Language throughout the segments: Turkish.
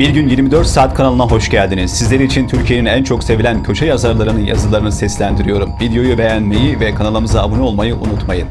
Bir gün 24 saat kanalına hoş geldiniz. Sizler için Türkiye'nin en çok sevilen köşe yazarlarının yazılarını seslendiriyorum. Videoyu beğenmeyi ve kanalımıza abone olmayı unutmayın.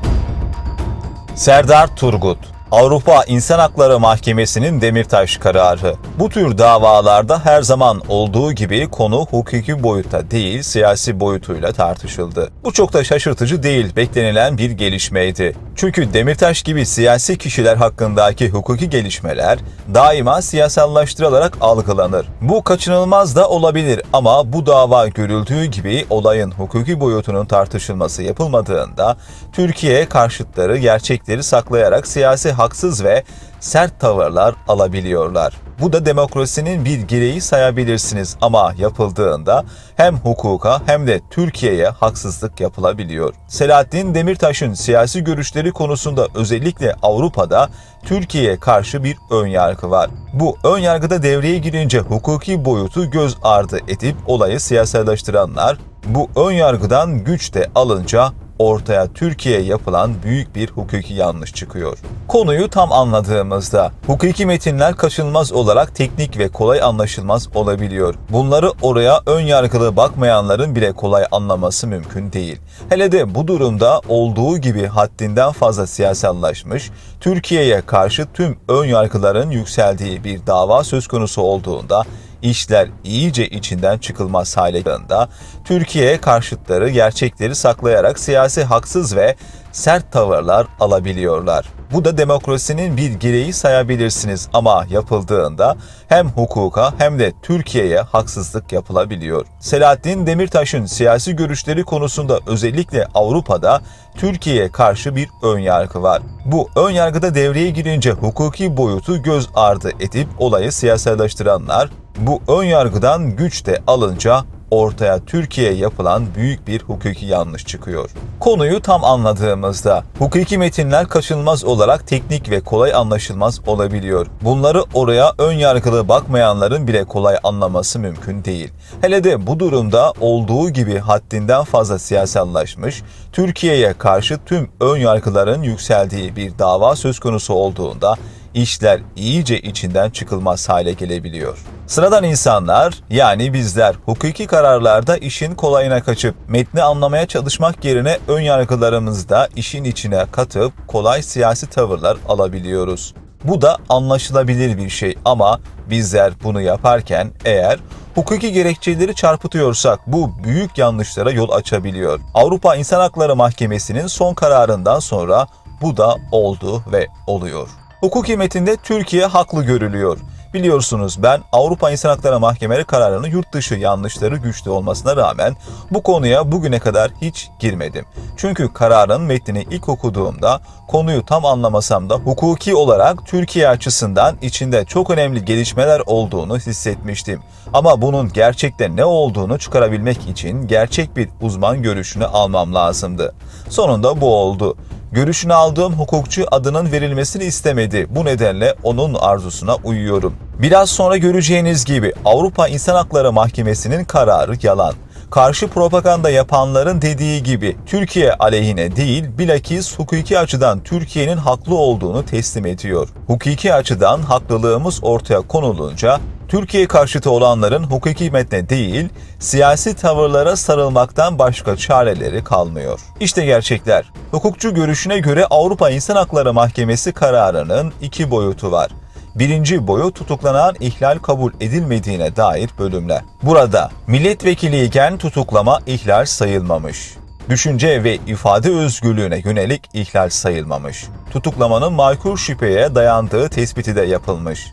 Serdar Turgut Avrupa İnsan Hakları Mahkemesi'nin Demirtaş kararı. Bu tür davalarda her zaman olduğu gibi konu hukuki boyutta değil, siyasi boyutuyla tartışıldı. Bu çok da şaşırtıcı değil, beklenilen bir gelişmeydi. Çünkü Demirtaş gibi siyasi kişiler hakkındaki hukuki gelişmeler daima siyasallaştırılarak algılanır. Bu kaçınılmaz da olabilir ama bu dava görüldüğü gibi olayın hukuki boyutunun tartışılması yapılmadığında Türkiye karşıtları gerçekleri saklayarak siyasi haksız ve sert tavırlar alabiliyorlar. Bu da demokrasinin bir gereği sayabilirsiniz ama yapıldığında hem hukuka hem de Türkiye'ye haksızlık yapılabiliyor. Selahattin Demirtaş'ın siyasi görüşleri konusunda özellikle Avrupa'da Türkiye'ye karşı bir ön yargı var. Bu ön yargıda devreye girince hukuki boyutu göz ardı edip olayı siyasallaştıranlar bu ön yargıdan güç de alınca ortaya Türkiye'ye yapılan büyük bir hukuki yanlış çıkıyor. Konuyu tam anladığımızda hukuki metinler kaçınılmaz olarak teknik ve kolay anlaşılmaz olabiliyor. Bunları oraya ön yargılı bakmayanların bile kolay anlaması mümkün değil. Hele de bu durumda olduğu gibi haddinden fazla siyasallaşmış, Türkiye'ye karşı tüm ön yargıların yükseldiği bir dava söz konusu olduğunda işler iyice içinden çıkılmaz hale geldiğinde Türkiye karşıtları gerçekleri saklayarak siyasi haksız ve sert tavırlar alabiliyorlar. Bu da demokrasinin bir gereği sayabilirsiniz ama yapıldığında hem hukuka hem de Türkiye'ye haksızlık yapılabiliyor. Selahattin Demirtaş'ın siyasi görüşleri konusunda özellikle Avrupa'da Türkiye'ye karşı bir ön yargı var. Bu ön yargıda devreye girince hukuki boyutu göz ardı edip olayı siyasallaştıranlar bu ön yargıdan güç de alınca ortaya Türkiye'ye yapılan büyük bir hukuki yanlış çıkıyor. Konuyu tam anladığımızda hukuki metinler kaçınılmaz olarak teknik ve kolay anlaşılmaz olabiliyor. Bunları oraya ön yargılı bakmayanların bile kolay anlaması mümkün değil. Hele de bu durumda olduğu gibi haddinden fazla siyasallaşmış, Türkiye'ye karşı tüm ön yargıların yükseldiği bir dava söz konusu olduğunda işler iyice içinden çıkılmaz hale gelebiliyor. Sıradan insanlar yani bizler hukuki kararlarda işin kolayına kaçıp metni anlamaya çalışmak yerine ön yargılarımızda işin içine katıp kolay siyasi tavırlar alabiliyoruz. Bu da anlaşılabilir bir şey ama bizler bunu yaparken eğer hukuki gerekçeleri çarpıtıyorsak bu büyük yanlışlara yol açabiliyor. Avrupa İnsan Hakları Mahkemesi'nin son kararından sonra bu da oldu ve oluyor. Hukuki metinde Türkiye haklı görülüyor. Biliyorsunuz ben Avrupa İnsan Hakları Mahkemeleri kararının yurt dışı yanlışları güçlü olmasına rağmen bu konuya bugüne kadar hiç girmedim. Çünkü kararın metnini ilk okuduğumda konuyu tam anlamasam da hukuki olarak Türkiye açısından içinde çok önemli gelişmeler olduğunu hissetmiştim. Ama bunun gerçekte ne olduğunu çıkarabilmek için gerçek bir uzman görüşünü almam lazımdı. Sonunda bu oldu. Görüşünü aldığım hukukçu adının verilmesini istemedi. Bu nedenle onun arzusuna uyuyorum. Biraz sonra göreceğiniz gibi Avrupa İnsan Hakları Mahkemesi'nin kararı yalan. Karşı propaganda yapanların dediği gibi Türkiye aleyhine değil bilakis hukuki açıdan Türkiye'nin haklı olduğunu teslim ediyor. Hukuki açıdan haklılığımız ortaya konulunca Türkiye karşıtı olanların hukuki metne değil, siyasi tavırlara sarılmaktan başka çareleri kalmıyor. İşte gerçekler. Hukukçu görüşüne göre Avrupa İnsan Hakları Mahkemesi kararının iki boyutu var. Birinci boyu tutuklanan ihlal kabul edilmediğine dair bölümler. Burada milletvekiliyken tutuklama ihlal sayılmamış. Düşünce ve ifade özgürlüğüne yönelik ihlal sayılmamış. Tutuklamanın makul şüpheye dayandığı tespiti de yapılmış.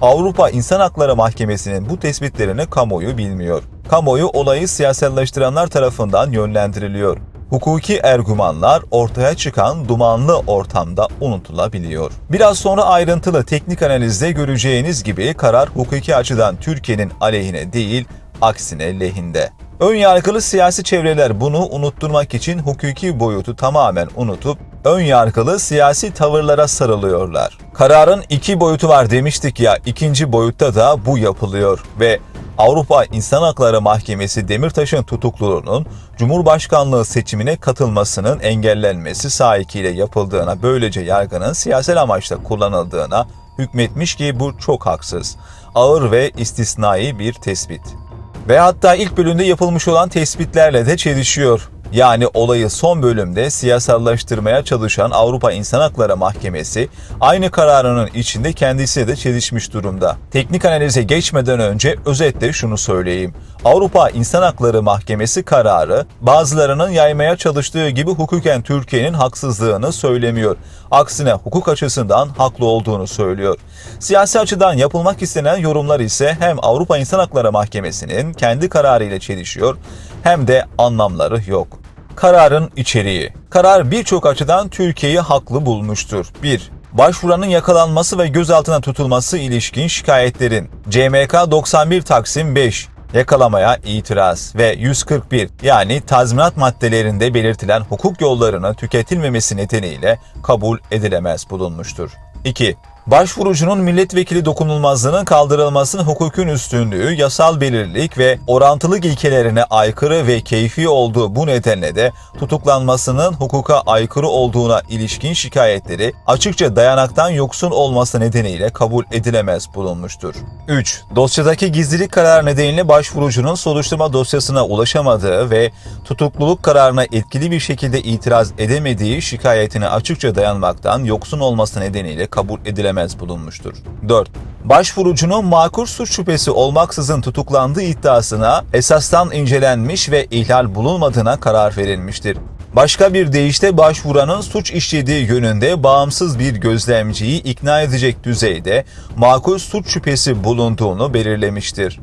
Avrupa İnsan Hakları Mahkemesi'nin bu tespitlerini kamuoyu bilmiyor. Kamuoyu olayı siyaselleştirenler tarafından yönlendiriliyor. Hukuki ergümanlar ortaya çıkan dumanlı ortamda unutulabiliyor. Biraz sonra ayrıntılı teknik analizde göreceğiniz gibi karar hukuki açıdan Türkiye'nin aleyhine değil, aksine lehinde. Ön yargılı siyasi çevreler bunu unutturmak için hukuki boyutu tamamen unutup ön yargılı siyasi tavırlara sarılıyorlar. Kararın iki boyutu var demiştik ya, ikinci boyutta da bu yapılıyor ve Avrupa İnsan Hakları Mahkemesi Demirtaş'ın tutukluluğunun Cumhurbaşkanlığı seçimine katılmasının engellenmesi sahikiyle yapıldığına, böylece yargının siyasal amaçla kullanıldığına hükmetmiş ki bu çok haksız. Ağır ve istisnai bir tespit. Ve hatta ilk bölümde yapılmış olan tespitlerle de çelişiyor. Yani olayı son bölümde siyasallaştırmaya çalışan Avrupa İnsan Hakları Mahkemesi aynı kararının içinde kendisi de çelişmiş durumda. Teknik analize geçmeden önce özetle şunu söyleyeyim. Avrupa İnsan Hakları Mahkemesi kararı bazılarının yaymaya çalıştığı gibi hukuken Türkiye'nin haksızlığını söylemiyor. Aksine hukuk açısından haklı olduğunu söylüyor. Siyasi açıdan yapılmak istenen yorumlar ise hem Avrupa İnsan Hakları Mahkemesi'nin kendi kararıyla çelişiyor hem de anlamları yok. Kararın içeriği. Karar birçok açıdan Türkiye'yi haklı bulmuştur. 1. Başvuranın yakalanması ve gözaltına tutulması ilişkin şikayetlerin CMK 91 Taksim 5 yakalamaya itiraz ve 141 yani tazminat maddelerinde belirtilen hukuk yollarının tüketilmemesi nedeniyle kabul edilemez bulunmuştur. 2. Başvurucunun milletvekili dokunulmazlığının kaldırılmasının hukukun üstünlüğü, yasal belirlilik ve orantılık ilkelerine aykırı ve keyfi olduğu bu nedenle de tutuklanmasının hukuka aykırı olduğuna ilişkin şikayetleri açıkça dayanaktan yoksun olması nedeniyle kabul edilemez bulunmuştur. 3. Dosyadaki gizlilik kararı nedeniyle başvurucunun soruşturma dosyasına ulaşamadığı ve tutukluluk kararına etkili bir şekilde itiraz edemediği şikayetine açıkça dayanmaktan yoksun olması nedeniyle kabul edilemez bulunmuştur. 4. Başvurucunun makul suç şüphesi olmaksızın tutuklandığı iddiasına esastan incelenmiş ve ihlal bulunmadığına karar verilmiştir. Başka bir deyişle başvuranın suç işlediği yönünde bağımsız bir gözlemciyi ikna edecek düzeyde makul suç şüphesi bulunduğunu belirlemiştir.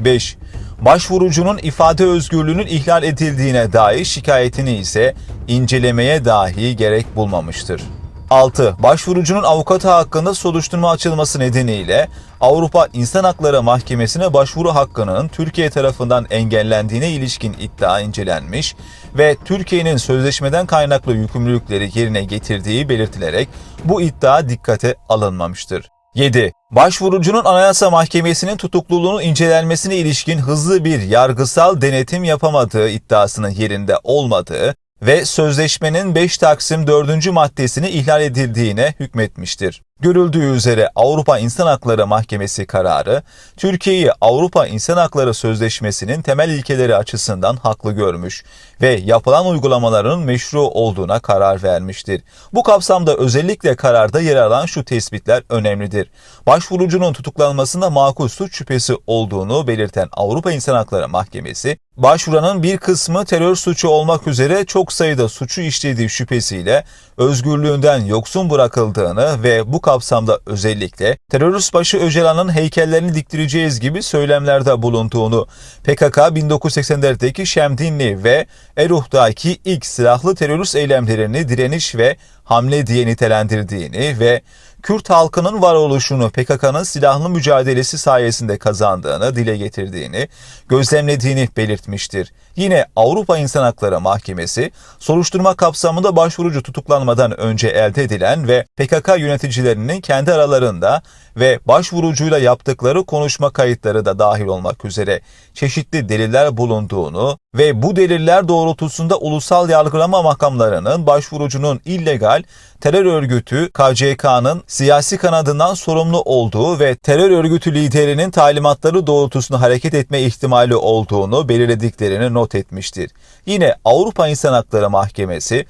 5. Başvurucunun ifade özgürlüğünün ihlal edildiğine dair şikayetini ise incelemeye dahi gerek bulmamıştır. 6. Başvurucunun avukatı hakkında soruşturma açılması nedeniyle Avrupa İnsan Hakları Mahkemesi'ne başvuru hakkının Türkiye tarafından engellendiğine ilişkin iddia incelenmiş ve Türkiye'nin sözleşmeden kaynaklı yükümlülükleri yerine getirdiği belirtilerek bu iddia dikkate alınmamıştır. 7. Başvurucunun Anayasa Mahkemesi'nin tutukluluğunun incelenmesine ilişkin hızlı bir yargısal denetim yapamadığı iddiasının yerinde olmadığı ve sözleşmenin 5 Taksim 4. maddesini ihlal edildiğine hükmetmiştir. Görüldüğü üzere Avrupa İnsan Hakları Mahkemesi kararı, Türkiye'yi Avrupa İnsan Hakları Sözleşmesi'nin temel ilkeleri açısından haklı görmüş ve yapılan uygulamaların meşru olduğuna karar vermiştir. Bu kapsamda özellikle kararda yer alan şu tespitler önemlidir. Başvurucunun tutuklanmasında makul suç şüphesi olduğunu belirten Avrupa İnsan Hakları Mahkemesi, başvuranın bir kısmı terör suçu olmak üzere çok sayıda suçu işlediği şüphesiyle özgürlüğünden yoksun bırakıldığını ve bu kapsamda özellikle terörist başı Öcalan'ın heykellerini diktireceğiz gibi söylemlerde bulunduğunu, PKK 1984'teki Şemdinli ve Eruh'taki ilk silahlı terörist eylemlerini direniş ve hamle diye nitelendirdiğini ve Kürt halkının varoluşunu PKK'nın silahlı mücadelesi sayesinde kazandığını dile getirdiğini, gözlemlediğini belirtmiştir. Yine Avrupa İnsan Hakları Mahkemesi, soruşturma kapsamında başvurucu tutuklanmadan önce elde edilen ve PKK yöneticilerinin kendi aralarında ve başvurucuyla yaptıkları konuşma kayıtları da dahil olmak üzere çeşitli deliller bulunduğunu ve bu deliller doğrultusunda ulusal yargılama makamlarının başvurucunun illegal terör örgütü KCK'nın siyasi kanadından sorumlu olduğu ve terör örgütü liderinin talimatları doğrultusunda hareket etme ihtimali olduğunu belirlediklerini not etmiştir. Yine Avrupa İnsan Hakları Mahkemesi